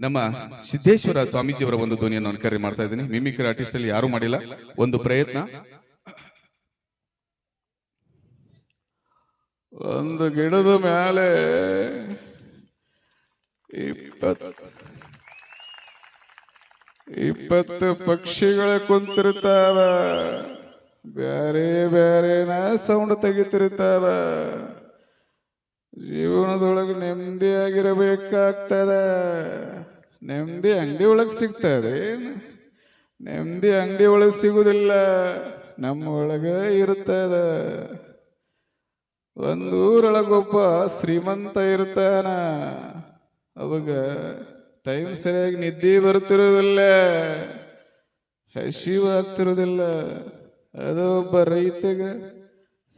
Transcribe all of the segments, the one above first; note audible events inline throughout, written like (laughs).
ನಮ್ಮ ಸಿದ್ದೇಶ್ವರ ಸ್ವಾಮೀಜಿಯವರ ಒಂದು ಧ್ವನಿಯನ್ನು ನಾನು ಕರೆ ಮಾಡ್ತಾ ಇದ್ದೀನಿ. ಮಿಮಿಕ್ರಿ ಆರ್ಟಿಸ್ಟ್ ಅಲ್ಲಿ ಯಾರು ಮಾಡಿಲ್ಲ. ಒಂದು ಪ್ರಯತ್ನ. ಒಂದು ಗಿಡದ ಮೇಲೆ ಇಪ್ಪತ್ತು ಪಕ್ಷಿಗಳ ಕುಂತಿರ್ತಾವ ಬ್ಯಾರೆ ಬ್ಯಾರೆನ ಸೌಂಡ್ ತೆಗಿತಿರ್ತಾವ ಜೀವನದೊಳಗೆ ನೆಮ್ಮದಿಯಾಗಿರಬೇಕಾಗ್ತದ. ನೆಮ್ಮದಿ ಅಂಗಡಿ ಒಳಗೆ ಸಿಗ್ತದೆ ನೆಮ್ಮದಿ ಅಂಗಡಿ ಒಳಗೆ ಸಿಗುವುದಿಲ್ಲ ನಮ್ಮ ಒಳಗೆ ಇರ್ತದ. ಒಂದೂರೊಳಗೊಬ್ಬ ಶ್ರೀಮಂತ ಇರ್ತಾನ, ಅವಾಗ ಟೈಮ್ ಸರಿಯಾಗಿ ನಿದ್ದೆ ಬರ್ತಿರೋದಿಲ್ಲ ಹಸಿವಾಗ್ತಿರೋದಿಲ್ಲ ಅದು ಒಬ್ಬ ರೈತಗ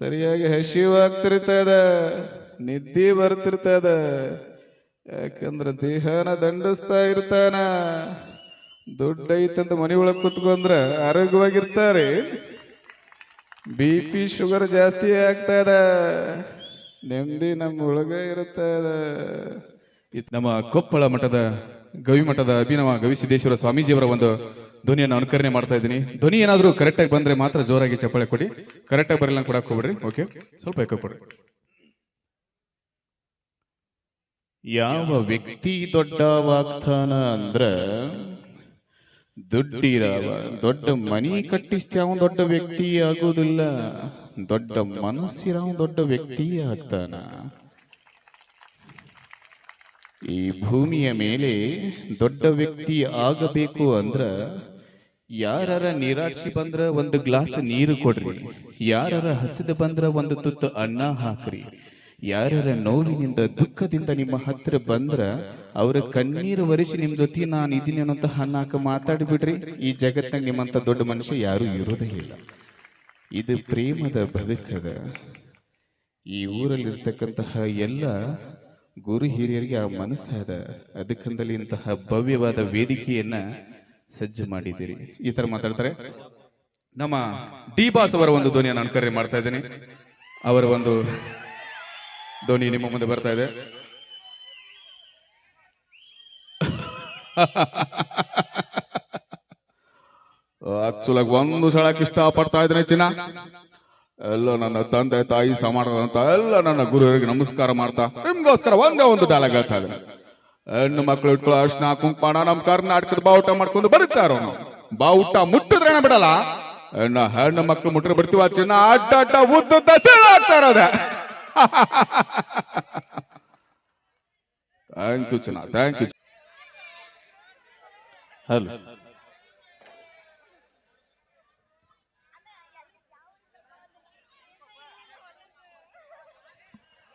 ಸರಿಯಾಗಿ ಹಸಿವಾಗ್ತಿರ್ತದ ನಿದ್ದೆ ಬರ್ತಿರ್ತದ. ಯಾಕಂದ್ರೆ ದೇಹನ ದಂಡಿಸ್ತಾ ಇರ್ತಾನ. ದುಡ್ಡು ಐತಂತ ಮನೆ ಒಳಗೆ ಕುತ್ಕೊಂಡ್ರ ಆರೋಗ್ಯವಾಗಿರ್ತಾರೆ. ಬಿ ಪಿ ಶುಗರ್ ಜಾಸ್ತಿ ಆಗ್ತದ ನೆಮ್ಮದಿ ನಮ್ಮ ಒಳಗೆ ಇರುತ್ತದ ಇದು. ನಮ್ಮ ಕೊಪ್ಪಳ ಮಠದ ಗವಿ ಮಠದ ಅಭಿನವ ಗವಿಸಿದ್ದೇಶ್ವರ ಸ್ವಾಮೀಜಿಯವರ ಒಂದು ಧ್ವನಿಯನ್ನು ಅನುಕರಣೆ ಮಾಡ್ತಾ ಇದ್ದೀನಿ. ಧ್ವನಿ ಏನಾದರೂ ಕರೆಕ್ಟಾಗಿ ಬಂದ್ರೆ ಮಾತ್ರ ಜೋರಾಗಿ ಚಪ್ಪಾಳೆ ಕೊಡಿ. ಕರೆಕ್ಟಾಗಿ ಬರಲಿಲ್ಲ ಕೂಡ ಹೋಗ್ಬಿಡ್ರಿ ಓಕೆ ಸ್ವಲ್ಪ ಕೊಡಿ. ಯಾವ ವ್ಯಕ್ತಿ ದೊಡ್ಡವಾಗ್ತಾನ ಅಂದ್ರ ದುಡ್ಡಿರವ. ದೊಡ್ಡ ಮನಿ ಕಟ್ಟಿಸ್ತ್ಯಾವ ದೊಡ್ಡ ವ್ಯಕ್ತಿ ಆಗೋದಿಲ್ಲ ದೊಡ್ಡ ಮನಸ್ಸಿರವ ದೊಡ್ಡ ವ್ಯಕ್ತಿ ಆಗ್ತಾನ. ಈ ಭೂಮಿಯ ಮೇಲೆ ದೊಡ್ಡ ವ್ಯಕ್ತಿ ಆಗಬೇಕು ಅಂದ್ರ ಯಾರರ ನಿರಾಶಿ ಬಂದ್ರ ಒಂದು ಗ್ಲಾಸ್ ನೀರು ಕೊಡ್ರಿ. ಯಾರರ ಹಸಿದು ಬಂದ್ರ ಒಂದು ತುತ್ತು ಅನ್ನ ಹಾಕ್ರಿ. ಯಾರರ ನೋವಿನಿಂದ ದುಃಖದಿಂದ ನಿಮ್ಮ ಹತ್ರ ಬಂದ್ರ ಅವರ ಕಣ್ಣೀರು ಒರೆಸಿ ನಿಮ್ ಜೊತೆ ನಾನು ಇದೀನಿ ಅನ್ನೋಂತ ಹನ್ನಾಕ ಮಾತಾಡ್ಬಿಡ್ರಿ. ಈ ಜಗತ್ತಿನಾಗ ನಿಮ್ಮಂತ ದೊಡ್ಡ ಮನುಷ್ಯ ಯಾರು ಇರೋದೇ ಇಲ್ಲ. ಇದು ಪ್ರೇಮದ ಬದುಕದ. ಈ ಊರಲ್ಲಿರ್ತಕ್ಕಂತಹ ಎಲ್ಲ ಗುರು ಹಿರಿಯರಿಗೆ ಆ ಮನಸ್ಸಾದ ಅದಕ್ಕಂದಲ್ಲಿ ಇಂತಹ ಭವ್ಯವಾದ ವೇದಿಕೆಯನ್ನ ಸಜ್ಜು ಮಾಡಿದ್ದೀರಿ. ಈ ತರ ಮಾತಾಡ್ತಾರೆ. ನಮ್ಮ ಡಿ ಬಾಸ್ ಅವರ ಒಂದು ಧ್ವನಿಯನ್ನು ನಾನು ಕರೆ ಮಾಡ್ತಾ ಇದ್ದೀನಿ. ಅವರ ಒಂದು ಧ್ವನಿ ನಿಮ್ಮ ಮುಂದೆ ಬರ್ತಾ ಇದೆ. ಆಕ್ಚುಲಾಗಿ ಒಂದು ಸಳಕ್ಕೆ ಇಷ್ಟ ಪಡ್ತಾ ಇದ್ದೇನೆ ಚಿನ್ನ. ಎಲ್ಲ ನನ್ನ ತಂದೆ ತಾಯಿ ಸಮಾನ ಅಂತ ಎಲ್ಲ ನನ್ನ ಗುರುವರಿಗೆ ನಮಸ್ಕಾರ ಮಾಡ್ತಾ. ನಿಮ್ಗೋಸ್ಕರ ಒಂದೇ ಒಂದು ಡಾಲಾಗ್ ಹೇಳ್ತಾ ಇದ್ದೇನೆ. ಹೆಣ್ಣು ಮಕ್ಕಳು ಇಟ್ಕೊಳ್ಳೋ ಅರ್ಶನ ಕುಂಕುಮ ನಮ್ಮ ಕರ್ನಾಟಕದ ಬಾವುಟ ಮಾಡ್ಕೊಂಡು ಬರುತ್ತಾರ ಬಾವುಟ ಮುಟ್ಟಿದ್ರೇನ ಬಿಡಲ್ಲ? ಹೆಣ್ಣು ಹೆಣ್ಣು ಮಕ್ಕಳು ಮುಟ್ಟರೆ ಬಿಡ್ತೀವ ಚಿನ್ನ? ಅಡ್ಡ ಅಡ್ಡ ಉದ್ದ ದಸರಾ ಆಗ್ತಾ ಇರೋದೆ. ಥ್ಯಾಂಕ್ ಯು ಚಿನ್ನ ಥ್ಯಾಂಕ್ ಯು ಹಲೋ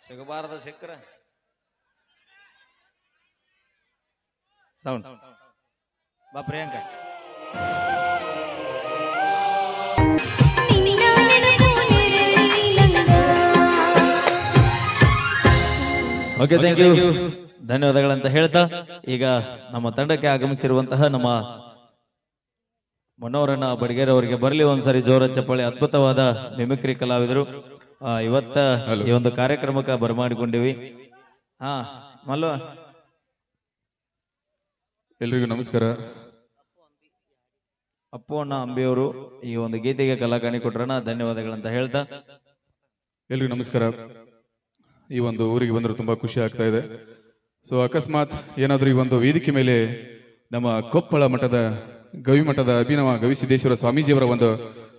ಸಿಗಬಾರದ ಸಿಕ್ಕ್ರ ಸೌಂಡ್ ಬಾ ಪ್ರಿಯಾಂಕ ಓಕೆ ಥ್ಯಾಂಕ್ ಯು ಧನ್ಯವಾದಗಳಂತ ಹೇಳ್ತಾ ಈಗ ನಮ್ಮ ತಂಡಕ್ಕೆ ಆಗಮಿಸಿರುವಂತಹ ನಮ್ಮ ಮನೋರಣ ಬಡಿಗೇರ್ ಅವರಿಗೆ ಬರಲಿ ಒಂದ್ಸರಿ ಜೋರ ಚಪ್ಪಾಳೆ ಅದ್ಭುತವಾದ ಮಿಮಿಕ್ರಿ ಕಲಾವಿದರು. ಇವತ್ತ ಈ ಒಂದು ಕಾರ್ಯಕ್ರಮಕ್ಕೆ ಬರಮಾಡಿಕೊಂಡಿವಿ. ಹಾ ಮಲ್ವ ಎಲ್ರಿಗೂ ನಮಸ್ಕಾರ. ಅಪ್ಪು ಅಣ್ಣ ಅಂಬಿಯವರು ಈ ಒಂದು ಗೀತೆಗೆ ಕಲಾಕಾಣಿ ಕೊಟ್ರಣ ಧನ್ಯವಾದಗಳಂತ ಹೇಳ್ತಾ. ಎಲ್ರಿಗೂ ನಮಸ್ಕಾರ. ಈ ಒಂದು ಊರಿಗೆ ಬಂದ್ರೆ ತುಂಬಾ ಖುಷಿ ಆಗ್ತಾ ಇದೆ. ಸೊ ಅಕಸ್ಮಾತ್ ಏನಾದ್ರೂ ಈ ಒಂದು ವೇದಿಕೆ ಮೇಲೆ ನಮ್ಮ ಕೊಪ್ಪಳ ಮಠದ ಗವಿ ಮಠದ ಅಭಿನವ ಗವಿಸಿದ್ದೇಶ್ವರ ಸ್ವಾಮೀಜಿಯವರ ಒಂದು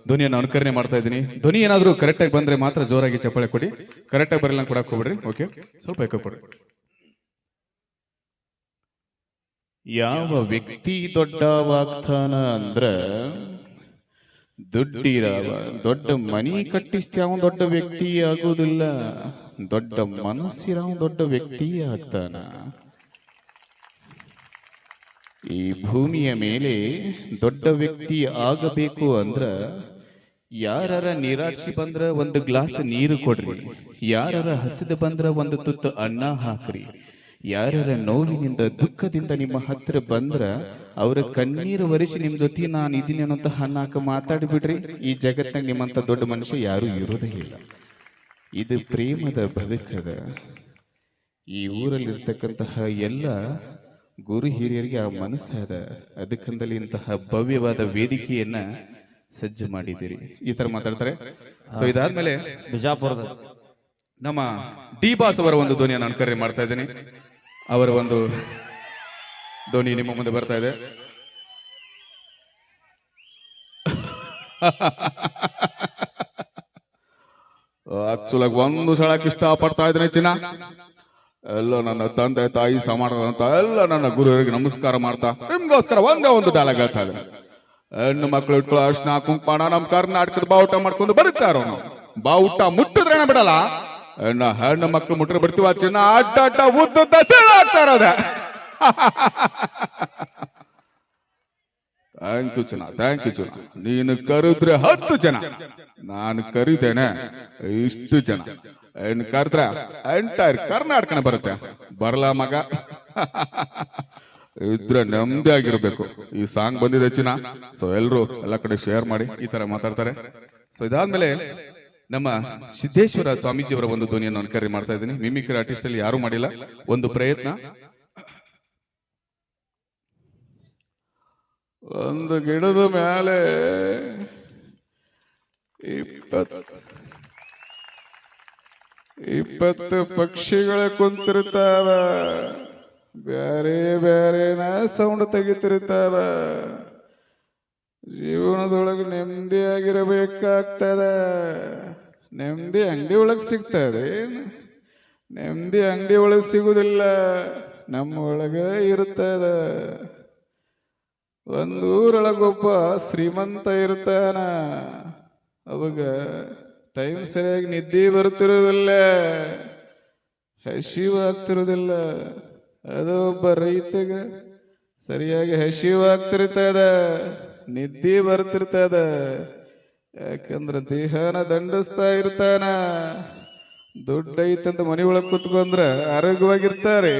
ಧ್ವನಿಯನ್ನು ಅನುಕರಣೆ ಮಾಡ್ತಾ ಇದ್ದೀನಿ. ಧ್ವನಿ ಏನಾದ್ರೂ ಕರೆಕ್ಟಾಗಿ ಬಂದ್ರೆ ಮಾತ್ರ ಜೋರಾಗಿ ಚಪ್ಪಾಳೆ ಕೊಡಿ. ಕರೆಕ್ಟಾಗಿ ಬರಲಿಲ್ಲ ಕೂಡ ಹೋಗ್ಬಿಡ್ರಿ ಓಕೆ ಸ್ವಲ್ಪ ಎಕ್ಕ ಕೊಡಿ. ಯಾವ ವ್ಯಕ್ತಿ ದೊಡ್ಡವಾಗ್ತಾನ ಅಂದ್ರ ದುಡ್ಡಿರವ, ದೊಡ್ಡ ಮನಿ ಕಟ್ಟಿಸ್ತಾವ ದೊಡ್ಡ ವ್ಯಕ್ತಿ ಆಗುವುದಿಲ್ಲ. ದೊಡ್ಡ ಮನಸ್ಸಿರ ದೊಡ್ಡ ವ್ಯಕ್ತಿ ಆಗ್ತಾನ. ಈ ಭೂಮಿಯ ಮೇಲೆ ದೊಡ್ಡ ವ್ಯಕ್ತಿ ಆಗಬೇಕು ಅಂದ್ರ ಯಾರರ ನೀರಾಡ್ಸಿ ಬಂದ್ರ ಒಂದು ಗ್ಲಾಸ್ ನೀರು ಕೊಡ್ರಿ, ಯಾರರ ಹಸಿದು ಬಂದ್ರ ಒಂದು ತುತ್ತು ಅನ್ನ ಹಾಕ್ರಿ, ಯಾರರ ನೋವಿನಿಂದ ದುಃಖದಿಂದ ನಿಮ್ಮ ಹತ್ರ ಬಂದ್ರ ಅವರ ಕಣ್ಣೀರು ಒರೆಸಿ ನಿಮ್ ಜೊತೆ ನಾನು ಇದೀನಿ ಅನ್ನೋಂತ ಹನ್ನಾಕ ಮಾತಾಡ್ಬಿಡ್ರಿ. ಈ ಜಗತ್ತಿನಾಗ ನಿಮ್ಮಂತ ದೊಡ್ಡ ಮನುಷ್ಯ ಯಾರು ಇರೋದೇ ಇಲ್ಲ. ಇದು ಪ್ರೇಮದ ಬದುಕದ. ಈ ಊರಲ್ಲಿರ್ತಕ್ಕಂತಹ ಎಲ್ಲ ಗುರು ಹಿರಿಯರಿಗೆ ಆ ಮನಸ್ಸಾದ. ಅದಕ್ಕಂದಲ್ಲಿ ಇಂತಹ ಭವ್ಯವಾದ ವೇದಿಕೆಯನ್ನ ಸಜ್ಜು ಮಾಡಿದ್ದೀರಿ. ಈ ತರ ಮಾತಾಡ್ತಾರೆ. ಸೊ ಇದಾದ್ಮೇಲೆ ಬಿಜಾಪುರದ ನಮ್ಮ ಡಿ ಬಾಸ್ ಅವರ ಒಂದು ಧ್ವನಿಯನ್ನು ನಾನು ಕರೆ ಮಾಡ್ತಾ ಇದ್ದೀನಿ. ಅವರ ಒಂದು ಧ್ವನಿ ನಿಮ್ಮ ಮುಂದೆ ಬರ್ತಾ ಇದೆ. (laughs) ಆಕ್ಚುಲ್ ಆಗಿ ಒಂದು ಸಳಕ್ ಇಷ್ಟ ಪಡ್ತಾ ಇದ್ದೇನೆ ಚಿನ್ನ. ಎಲ್ಲ ನನ್ನ ತಂದೆ ತಾಯಿ ಸಮಾನ ಅಂತ ಎಲ್ಲ ನನ್ನ ಗುರುವರಿಗೆ ನಮಸ್ಕಾರ ಮಾಡ್ತಾ. ನಿಮ್ಗೋಸ್ಕರ ಒಂದೇ ಒಂದು ಡಾಲ ಹೇಳ್ತಾ ಇದ್ದೇನೆ. ಹೆಣ್ಣು ಮಕ್ಕಳು ಇಟ್ಕೊಳ್ಳೋ ಅರ್ಶನ ಕುಂಕುಮ ನಮ್ಮ ಕರ್ನಾಟಕದ ಬಾವುಟ ಮಾಡ್ಕೊಂಡು ಬರುತ್ತಾರೋ ಬಾವುಟ ಮುಟ್ಟಿದ್ರೇನ ಬಿಡಲ್ಲ? ಹೆಣ್ಣ, ಹೆಣ್ಣು ಮಕ್ಕಳು ಮುಟ್ಟರೆ ಬಿಡ್ತೀವ ಚಿನ್ನ? ಅಡ್ಡ ಅಡ್ಡ ಉದ್ದ ಆಗ್ತಾ ಥ್ಯಾಂಕ್ ಯು ಚಿನ್ನ ಥ್ಯಾಂಕ್ ಯು ಚಿನ್ನ. ನೀನು ಕರೆದ್ರೆ ಹತ್ತು ಜನ ನಾನು ಕರೀತೇನೆ ಇಷ್ಟು ಜನ. ಕರೆದ್ರೆ ಎಂಟೈರ್ ಕರ್ನಾಟಕನ ಬರುತ್ತೆ. ಬರಲ ಮಗ? ಇದ್ರೆ ನೆಮ್ಮದಿ ಆಗಿರ್ಬೇಕು. ಈ ಸಾಂಗ್ ಬಂದಿದೆ ಚಿನ್ನ. ಸೊ ಎಲ್ಲರೂ ಎಲ್ಲ ಕಡೆ ಶೇರ್ ಮಾಡಿ ಈ ತರ ಮಾತಾಡ್ತಾರೆ. ಸೊ ಇದಾದ್ಮೇಲೆ ನಮ್ಮ ಸಿದ್ದೇಶ್ವರ ಸ್ವಾಮೀಜಿಯವರ ಒಂದು ಧ್ವನಿಯನ್ನು ನಾನು ಕರೆ ಮಾಡ್ತಾ ಇದ್ದೀನಿ. ಮಿಮಿಕ್ರಿ ಆರ್ಟಿಸ್ಟ್ ಅಲ್ಲಿ ಯಾರು ಮಾಡಿಲ್ಲ. ಒಂದು ಪ್ರಯತ್ನ. ಒಂದು ಗಿಡದ ಮೇಲೆ ಇಪ್ಪತ್ತು. ಇಪ್ಪತ್ತು ಪಕ್ಷಿಗಳ ಕುಂತಿರ್ತಾವ ಬ್ಯಾರೆ ಬ್ಯಾರೆನ ಸೌಂಡ್ ತೆಗಿತಿರ್ತಾವ ಜೀವನದೊಳಗೆ ನೆಮ್ಮದಿ ಆಗಿರಬೇಕಾಗ್ತದ. ನೆಮ್ಮದಿ ಅಂಗಡಿ ಒಳಗೆ ಸಿಗ್ತದೆ ನೆಮ್ಮದಿ ಅಂಗಡಿ ಒಳಗೆ ಸಿಗುದಿಲ್ಲ, ನಮ್ಮ ಒಳಗೆ ಇರ್ತದ ಒಂದೂರೊಳಗೊಬ್ಬ ಶ್ರೀಮಂತ ಇರ್ತಾನ ಅವಾಗ ಟೈಮ್ ಸರಿಯಾಗಿ ನಿದ್ದೆ ಬರ್ತಿರೋದಿಲ್ಲ. ಹಸಿವಾಗ್ತಿರೋದಿಲ್ಲ ಅದು ಒಬ್ಬ ರೈತಗ ಸರಿಯಾಗಿ ಹಸಿವಾಗ್ತಿರ್ತದ ನಿದ್ದೆ ಬರ್ತಿರ್ತದ ಯಾಕಂದ್ರೆ ದೇಹನ ದಂಡಿಸ್ತಾ ಇರ್ತಾನ. ದುಡ್ಡು ಐತಂತ ಮನೆ ಒಳಗೆ ಕುತ್ಕೊಂಡ್ರ ಆರೋಗ್ಯವಾಗಿರ್ತಾರೆ.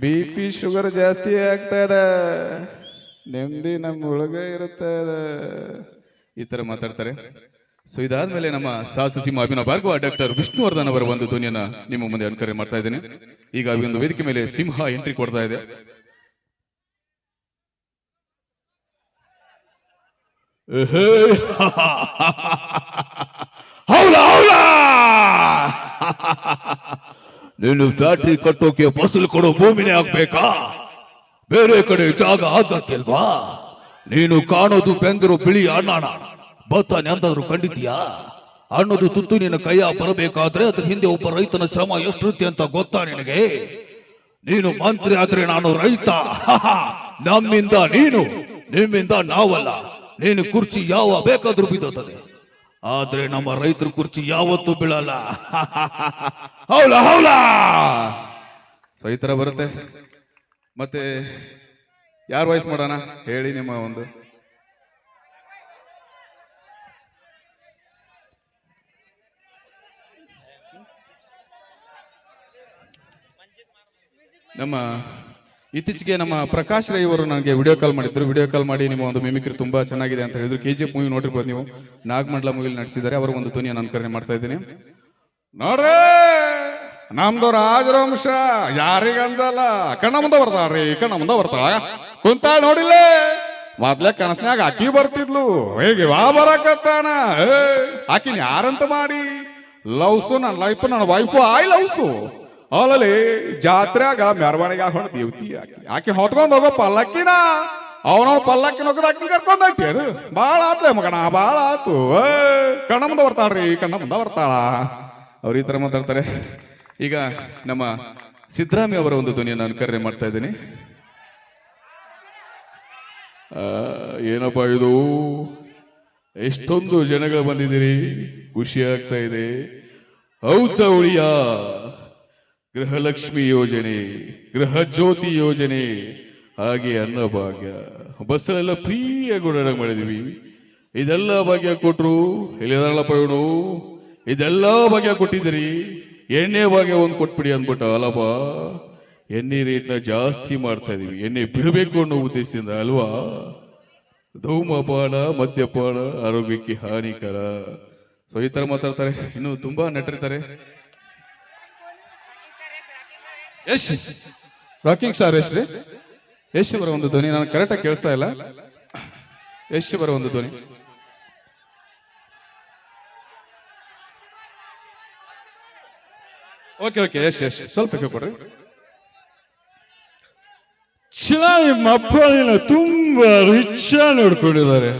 ಬಿ ಪಿ ಶುಗರ್ ಜಾಸ್ತಿ ಆಗ್ತದ ನೆಮ್ಮದಿ ನಮ್ಮ ಒಳಗೆ ಇರುತ್ತದ ಈ ತರ ಮಾತಾಡ್ತಾರೆ. ಸೊ ಇದಾದ್ಮೇಲೆ ನಮ್ಮ ಸಾಹಸ ಸಿಂಹ ಅಭಿನವ ಭಾರ್ಗವ ಡಾಕ್ಟರ್ ವಿಷ್ಣುವರ್ಧನ್ ಅವರ ಒಂದು ಧ್ವನಿಯನ್ನ ನಿಮ್ಮ ಮುಂದೆ ಅನುಕರಣೆ ಮಾಡ್ತಾ ಇದ್ದೇನೆ. ಈಗ ಈ ಒಂದು ವೇದಿಕೆ ಮೇಲೆ ಸಿಂಹ ಎಂಟ್ರಿ ಕೊಡ್ತಾ ಇದೆ. ನೀನು ಫ್ಯಾಕ್ಟ್ರಿ ಕಟ್ಟೋಕೆ ಫಸಲು ಕೊಡೋ ಭೂಮಿನೇ ಆಗ್ಬೇಕಾ? ಬೇರೆ ಕಡೆ ಜಾಗ ಆಗಕ್ಕಿಲ್ವಾ ನೀನು ಕಾಣೋದು ಬೆಂದರು ಬಿಳಿ ಅಣ್ಣಾಣ ಭತ್ತ ನೆಂದಾದ್ರು ಕಂಡಿದ್ಯಾ ಅನ್ನೋದು ತುತ್ತು ನಿನ್ನ ಕೈಯ ಬರಬೇಕಾದ್ರೆ ಅದ್ರ ಹಿಂದೆ ಒಬ್ಬ ರೈತನ ಶ್ರಮ ಎಷ್ಟಿರುತ್ತೆ ಅಂತ ಗೊತ್ತಾ ನಿನಗೆ? ನೀನು ಮಂತ್ರಿ ಆದ್ರೆ ನಾನು ರೈತ. ನಮ್ಮಿಂದ ನೀನು, ನಿಮ್ಮಿಂದ ನಾವಲ್ಲ. ನೀನು ಕುರ್ಚಿ ಯಾವ ಬೇಕಾದ್ರೂ ಬಿದ್ದೋತದೆ ಆದ್ರೆ ನಮ್ಮ ರೈತರ ಕುರ್ಚಿ ಯಾವತ್ತೂ ಬೀಳಲ್ಲ. ಹೌಲ ಹೌಲ ಸೈತರ ಬರುತ್ತೆ. ಮತ್ತೆ ಯಾರು ವಾಯ್ಸ್ ಮಾಡೋಣ? ಹೇಳಿ ನಿಮ್ಮ ಒಂದು. ನಮ್ಮ ಇತ್ತೀಚೆಗೆ ನಮ್ಮ ಪ್ರಕಾಶ್ ರೈ ಅವರು ನನಗೆ ವಿಡಿಯೋ ಕಾಲ್ ಮಾಡಿದ್ರು. ವಿಡಿಯೋ ಕಾಲ್ ಮಾಡಿ ನಿಮ್ಮ ಒಂದು ಮಿಮಿಕ್ರಿ ತುಂಬಾ ಚೆನ್ನಾಗಿದೆ ಅಂತ ಹೇಳಿದ್ರು. ಕೆ ಜಿ ಎಫ್ ಮೂವಿ ನೋಡಿರ್ಬೋದು ನೀವು. ನಾಗಮಂಡಲ ಮೂವಿಲಿ ನಡೆಸಿದ್ದಾರೆ ಅವರು ಒಂದು ಧ್ವನಿಯನ್ನು ಅನುಕರಣೆ ಮಾಡ್ತಾ ಇದ್ದೀನಿ. ನೋಡ್ರಿ! ನಮ್ದು ರಾಜವಂಶ. ಯಾರಿಗಂಜಲ್ಲ ಕಣ್ಣ ಮುಂದೆ ಬರ್ತಾಳ್ರಿ ಕಣ್ಣ ಮುಂದೆ ಬರ್ತಾಳ. ಕುಂತಾಳ ನೋಡಿಲ್ಲ? ಮೊದ್ಲೇ ಕನಸ್ನ್ಯಾಗ ಅಕ್ಕಿ ಬರ್ತಿದ್ಲು. ಹೇಗೆ ವಾ ಬರಕತ್ತಾನ? ಆಕಿನ ಯಾರಂತ ಮಾಡಿ? ಲವ್ಸು ನನ್ನ ಲೈಫ್ ನನ್ನ ವೈಫು, ಆಯ್ ಲವ್ಸು. ಅಲ್ಲಲ್ಲಿ ಜಾತ್ರೆಗ ಮೆರವಣಿಗೆ ಹೊಣ ದೇವತಿ ಆಕಿ. ಆಕಿ ಹೊತ್ಕೊಂಡು ಹೋಗೋ ಪಲ್ಲಕ್ಕಿನ? ಅವನವ್ನ ಪಲ್ಲಕ್ಕಿನ ಹೋಗೋದು ಅಕ್ಕಿ ಕರ್ಕೊಂಡ್ ಹಾಕ್ಯಾರು ಬಾಳ ಆತ್ಲೆ ಮಗನ, ಬಾಳ ಆತು. ಕಣ್ಣ ಮುಂದೆ ಬರ್ತಾಳ್ರಿ, ಕಣ್ಣ ಮುಂದೆ ಬರ್ತಾಳ. ಅವ್ರ ಈ ತರ ಮಾತಾಡ್ತಾರೆ. ಈಗ ನಮ್ಮ ಸಿದ್ದರಾಮಯ್ಯ ಅವರ ಒಂದು ಧ್ವನಿಯನ್ನು ಅನುಕರಣೆ ಮಾಡ್ತಾ ಇದ್ದೀನಿ. ಏನಪ್ಪ ಇದು? ಎಷ್ಟೊಂದು ಜನಗಳು ಬಂದಿದ್ದೀರಿ. ಖುಷಿ ಆಗ್ತಾ ಇದೆ. ಉಳಿಯ? ಗೃಹಲಕ್ಷ್ಮಿ ಯೋಜನೆ ಗೃಹ ಜ್ಯೋತಿ ಯೋಜನೆ. ಹಾಗೆ ಅನ್ನಭಾಗ್ಯ ಬಸ್ಸಲ್ಲೆಲ್ಲ ಫ್ರೀಯಾಗಿ ಓಡಾಡಂಗ್ ಮಾಡಿದೀವಿ. ಇದೆಲ್ಲ ಭಾಗ್ಯ ಕೊಟ್ರು. ಎಲ್ಲಿದಾರಲ್ಲಪ್ಪ ಇವನು? ಇದೆಲ್ಲ ಭಾಗ್ಯ ಕೊಟ್ಟಿದ್ದೀರಿ. ಎಣ್ಣೆ ಭಾಗ್ಯ ಒಂದು ಕೊಟ್ಬಿಡಿ ಅಂದ್ಬಿಟ್ಟ ಅಲ್ಲಪ್ಪ. ಎಣ್ಣೆ ರೇಟ್ನ ಜಾಸ್ತಿ ಮಾಡ್ತಾ ಇದೀವಿ ಎಣ್ಣೆ ಬಿಡಬೇಕು ಅನ್ನೋ ಉದ್ದೇಶದಿಂದ ಅಲ್ವಾ? ಧೂಮಪಾನ, ಮದ್ಯಪಾನ, ಆರೋಗ್ಯಕ್ಕೆ ಹಾನಿಕರ. ಸೊ ಈ ತರ ಮಾತಾಡ್ತಾರೆ. ಇನ್ನು ತುಂಬಾ ನಟರಿದ್ದಾರೆ. ಯಶ್! ರಾಕಿಂಗ್ ಸ್ಟಾರ್ ಯಶ್ ರೀ. ಯಶ್ ಅವರ ಒಂದು ಧ್ವನಿ. ನಾನು ಕರೆಕ್ಟಾಗಿ ಕೇಳಿಸ್ತಾ ಇಲ್ಲ. ಯಶ್ ಬರೋ ಒಂದು ಧ್ವನಿ. Okay okay Yash Yash. ಸ್ವಲ್ಪ ಕೊಡ್ರಿ ಚೆನ್ನಾಗಿ ಮಕ್ಕಳಿನ ತುಂಬಾ ರಿಚ್ ನೋಡ್ಕೊಂಡಿದ್ದಾರೆ.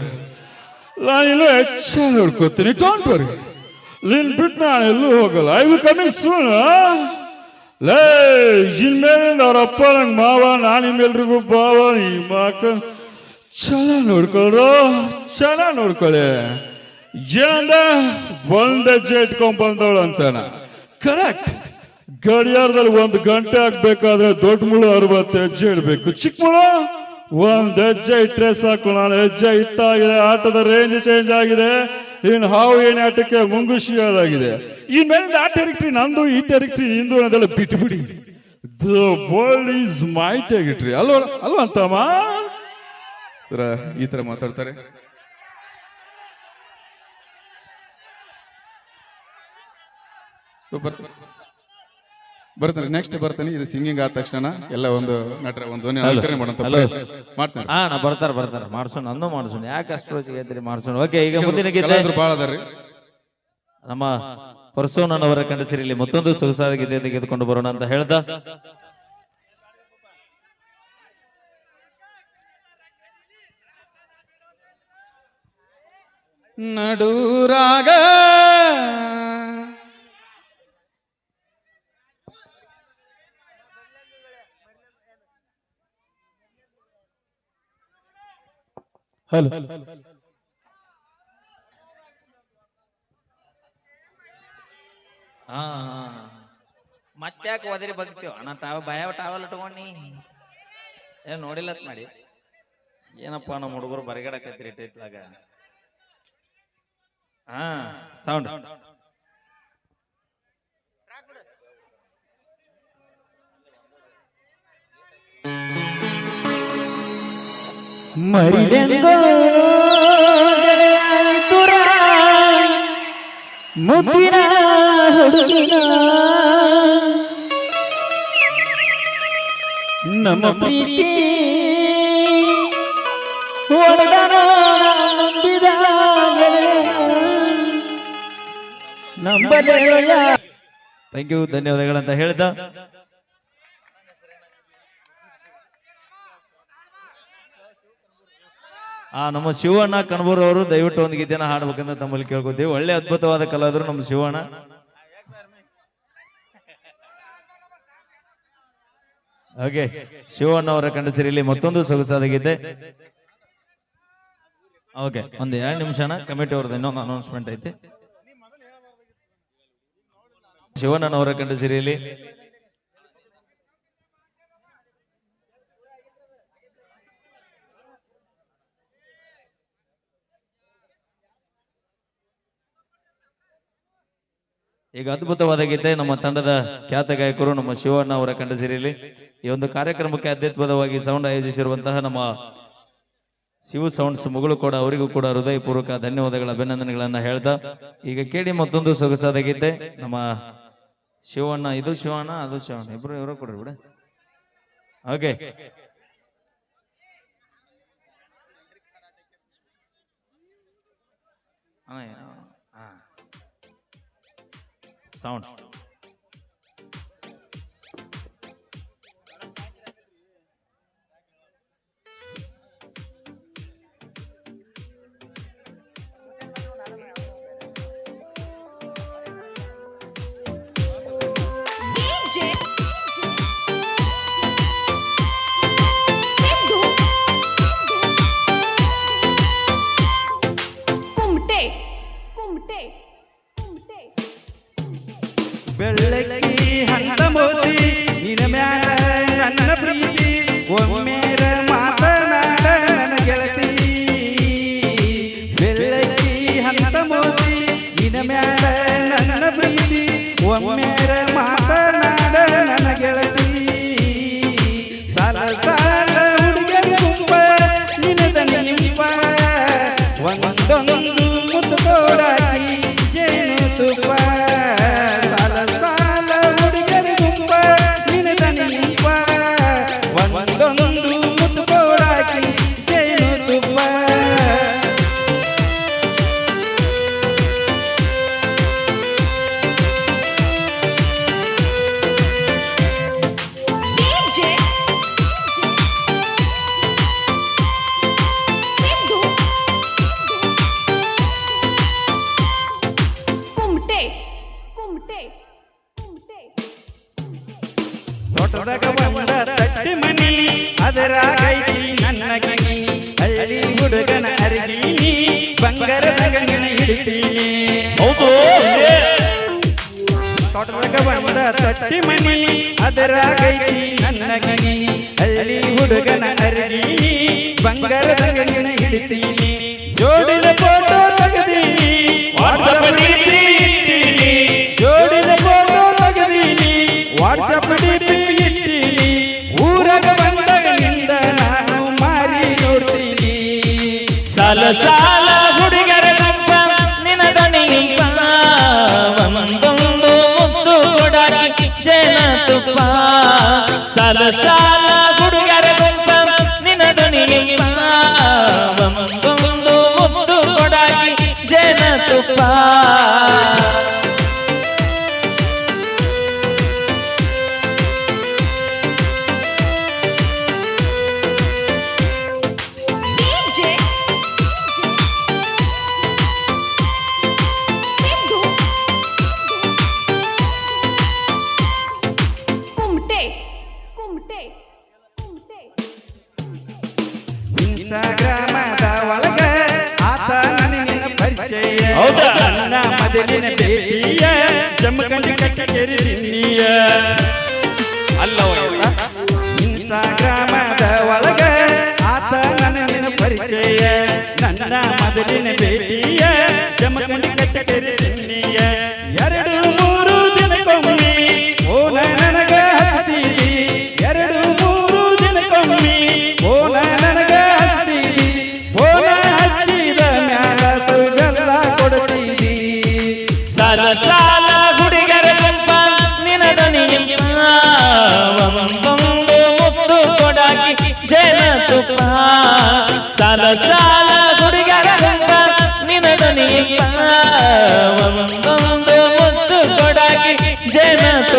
ನಾನು ಹೆಚ್ಚಾಗಿ ನೋಡ್ಕೋತೀನಿ. ಡೋಂಟ್ ವರಿ ನಿನ್ ಬಿಟ್ಟು ನಾನು ಎಲ್ಲೂ ಹೋಗಲ್ಲ. ಐ ವಿಲ್ ಕಮಿಂಗ್ ಸೂನ್ ಲೇ ಅವ್ರ ಅಪ್ಪ ನಂಗೆ ಮಾವ, ನಾನು ನಿಮ್ಮೆಲ್ರಿಗೂ ಬಾವ, ಈ ಮಾಕ. ಚೆನ್ನಾಗಿ ನೋಡ್ಕೊಳ್ರು? ಚೆನ್ನಾಗಿ ನೋಡ್ಕೊಳ್ಳಿ ಏನಂದ ಒಂದ್ ಹೆಜ್ಜೆ ಇಟ್ಕೊಂಡ್ ಬಂದವಳು ಅಂತಾನ ಕರೆಕ್ಟ್ ಗಡಿಯಾರದಲ್ಲಿ ಒಂದು ಗಂಟೆ ಹಾಕ್ಬೇಕಾದ್ರೆ ದೊಡ್ಡ ಮುಳು ಅರವತ್ತು ಹೆಜ್ಜೆ ಇಡಬೇಕು. ಚಿಕ್ಕ ಮುಳು ಒಂದ್ ಹೆಜ್ಜೆ ಇಟ್ಟರೆ ಸಾಕು ನಾನು ಹೆಜ್ಜೆ ಇಟ್ಟಾಗಿದೆ ಆಟದ ರೇಂಜ್ ಚೇಂಜ್ ಆಗಿದೆ. ಇನ್ನು ಹಾವು ಏನ್ ಆಟಕ್ಕೆ ಮುಂಗುಶಿಯಾದಾಗಿದೆ ಈ ಮೇಲೆ ಆ ಟೆರಿಕ್ಟ್ರಿ ನಂದು, ಈ ಟೆರಿಕ್ಟ್ರಿ ನಿಂದು ಅನ್ನೋದೆಲ್ಲ ಬಿಟ್ಬಿಡಿ ದ ವರ್ಲ್ಡ್ ಈಸ್ ಮೈ ಆಗಿಟ್ರಿ ಅಲ್ವ ಅಲ್ವ ಅಂತಮ್ಮ? ಸರ, ಈ ತರ ಮಾತಾಡ್ತಾರೆ. ಸೂಪರ್. ಬರ್ತಾನೆ ನೆಕ್ಸ್ಟ್ ಬರ್ತಾನೆ ಇದು ಸಿಂಗಿಂಗ್ ಆದ ತಕ್ಷಣ ಎಲ್ಲ ಒಂದು ನಟರ ಒಂದು ಧ್ವನಿ ಅಲಂಕರಣೆ ಮಾಡ್ತಾನೆ. ಹಾ ನಾ ಬರ್ತಾರ ಬರ್ತಾರ. ಮಾಡ್ಸೋಣ ಅಂದು ಮಾಡ್ಸೋಣ. ಯಾಕೆ ಅಷ್ಟು ಐತ್ರಿ ಮಾಡ್ಸೋಣ? ಓಕೆ ಈಗ ಮುಂದಿನ ಗೀತೆ. ನಮ್ಮ ಭಾಳ ಅವರ ನಮ್ಮ ಪರಸೋನವರ ಕಂಡಸಿರಿಲಿ ಮತ್ತೊಂದು ಸೊಗಸಾದ ಗೀತೆ ತೆಗೆದುಕೊಂಡು ಬರೋಣ ಅಂತ ಹೇಳ್ದ. ನಡೂರಾಗ ಹಲೋ. ಹಾ ಮತ್ತ್ಯಾಕೆ ಒದರಿ ಬಗ್ತೀವ ಅಣ್ಣ, ತಾವ ಭಯ ಟಾವಲ್ ಇಟ್ಕೊಂಡಿ? ಏನ್ ನೋಡಿಲ್ಲ ಮಾಡಿ. ಏನಪ್ಪ ನಮ್ಮ ಹುಡುಗರು ಬರಗಡಕತ್ರಿ ಇಟ್ಟಿತ್ಲಾಗ ಹಾ ಸೌಂಡ್ ಮುದ್ದಿನ ಹುಡುಗಿನ ನಮ್ಮ ಪ್ರೀತಿ ಥ್ಯಾಂಕ್ ಯು ಧನ್ಯವಾದಗಳಂತ ಹೇಳ್ದ. ಆ, ನಮ್ಮ ಶಿವಣ್ಣ ಕಣಬೂರ್ ಅವರು ದಯವಿಟ್ಟು ಒಂದು ಗೀತೆನ ಹಾಡ್ಬೇಕಂತ ತಮ್ಮಲ್ಲಿ ಕೇಳ್ಕೊತೀವಿ. ಒಳ್ಳೆ ಅದ್ಭುತವಾದ ಕಲಾವಿದರು ನಮ್ಮ ಶಿವಣ್ಣ. ಓಕೆ ಶಿವಣ್ಣ ಅವರ ಕಂಡಸಿರಿಲಿ ಮತ್ತೊಂದು ಸೊಗಸಾದ ಗೀತೆ. ಓಕೆ, ಒಂದು ಎರಡು ನಿಮಿಷನ ಕಮಿಟಿ ಅವ್ರದ್ದು ಇನ್ನೊಂದು ಅನೌನ್ಸ್ಮೆಂಟ್ ಐತಿ. ಶಿವಣ್ಣನವರ ಕಂಡಸಿರಿಯಲ್ಲಿ ಈಗ ಅದ್ಭುತವಾದ ಗೀತೆ ನಮ್ಮ ತಂಡದ ಖ್ಯಾತ ಗಾಯಕರು ನಮ್ಮ ಶಿವಣ್ಣ ಅವರ ಕಂಡಸಿರಿಯಲ್ಲಿ. ಈ ಒಂದು ಕಾರ್ಯಕ್ರಮಕ್ಕೆ ಅದ್ಭುತವಾಗಿ ಸೌಂಡ್ ಆಯೋಜಿಸಿರುವಂತಹ ನಮ್ಮ ಶಿವ ಸೌಂಡ್ಸ್ ಮುಗಳು ಕೂಡ ಅವರಿಗೂ ಕೂಡ ಹೃದಯಪೂರ್ವಕ ಧನ್ಯವಾದಗಳ ಅಭಿನಂದನೆಗಳನ್ನ ಹೇಳ್ತಾ ಈಗ ಕೇಳಿ ಮತ್ತೊಂದು ಸೊಗಸಾದ ಗೀತೆ ನಮ್ಮ ಶಿವಣ್ಣ, ಇದು ಶಿವಣ್ಣ, ಅದು ಶಿವಣ್ಣ. ಇಬ್ರು ಇವರು ಕೊಡ್ರಿ ಬಿಡ. Okay sound sound.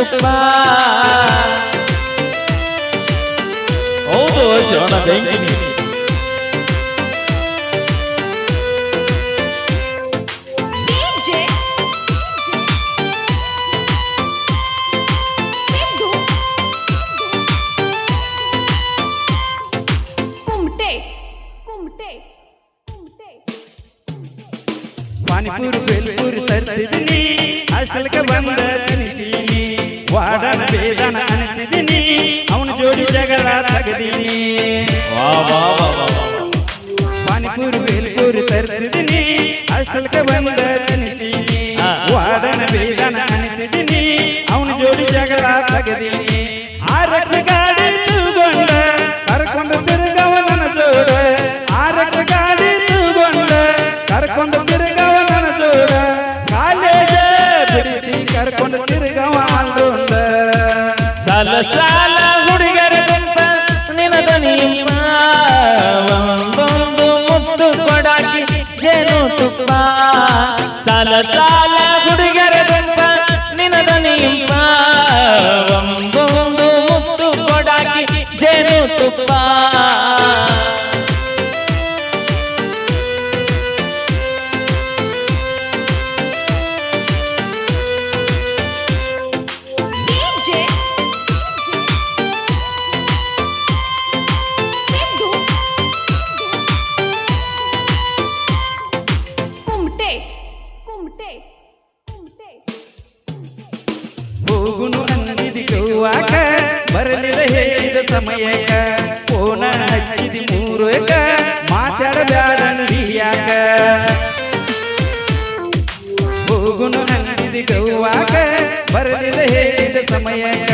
રૂપમાં ઓ બોલ જવાના જય ಬಿಟ್ಟ ಬಂದ ತಿನಿಸಿ ವಾದನ ಬೀದನ ಅನಿಸಿದೀನಿ ಅವನ ಜೋಡಿ ಜಗಳ ತೆಗೆದೀನಿ ರಕ್ಷ ಗಾಡಿ ತೂಗೊಂಡ ಕರ್ಕೊಂಡ ತಿರುಗವ ನನ್ನ ಆ ರಕ್ಷ ಗಾಡಿ ತೂಗೊಂಡ ಕರ್ಕೊಂಡ ತಿರುಗವ ನನ್ನ ಜೋಡ. ಕಾಲೇಜ ಬಿಡಿಸಿ ಕರ್ಕೊಂಡ ತಿರುಗವ ಅಂದ್ರುಂಡ ಸಲಸಾ ಮಯಕ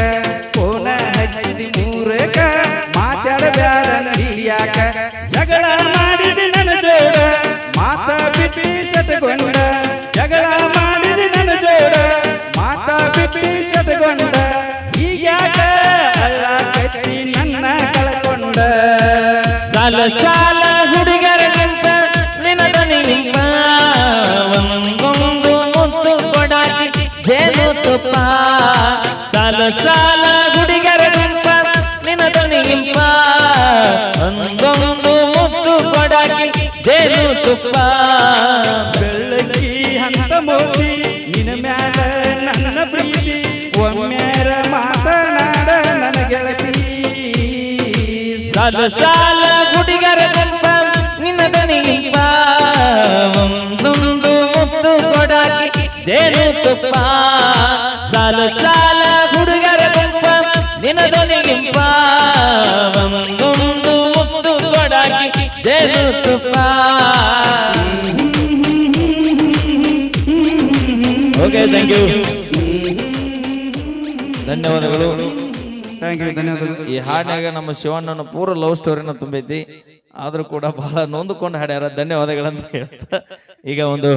ಫೋನ ಹಚ್ಚಿದಿ ಮೂರಕ ಮಾತಾಡಬ್ಯಾರ ನಡಿಯಾಕ ಜಗಳ ಮಾಡಿದಿ ನನ್ನ ಜೋಡ ಮಾತಾ ಬಿಟ್ಟು ಸತಗೊಂಡ ಸಾಲ ಸಾಲ ಗುಡಿಗರ ನಿನ್ನ ದನಿಗಿಲ್ಪ ಅಂದೊಂದು ಮುತ್ತು ಕೊಡಾಗಿ ದೇನು ತುಪ್ಪ. ಬೆಳ್ಳಗಿ ಹಂತ ಮೋದಿ ನಿನ್ನ ಮ್ಯಾಲ ನನ್ನ ಪ್ರೀತಿ. ಒಮ್ಮೆರ ಮಾತನಾಡ ನನ್ನ ಗೆಳತಿ. ಸಾಲ ಸಾಲ ಗುಡಿಗರ ನಿನ್ನ ದನಿಗಿಲ್ಪ ಒಂದೊಂದು ಮುತ್ತು ಕೊಡಾಗಿ ಜೇನು ತುಪ್ಪ. ಸಾಲ ಸಾಲ ಓಕೆ ಥ್ಯಾಂಕ್ ಯು ಧನ್ಯವಾದಗಳು. ಥ್ಯಾಂಕ್ ಯು ಧನ್ಯವಾದಗಳು. ಈ ಹಾಡಿನಾಗ ನಮ್ಮ ಶಿವಣ್ಣನ ಪೂರ ಲವ್ ಸ್ಟೋರಿನ ತುಂಬೈತಿ ಆದ್ರೂ ಕೂಡ ಬಹಳ ನೊಂದುಕೊಂಡು ಹಾಡ್ಯಾರ. ಧನ್ಯವಾದಗಳಂತ ಹೇಳ್ತಾ. ಈಗ ಒಂದು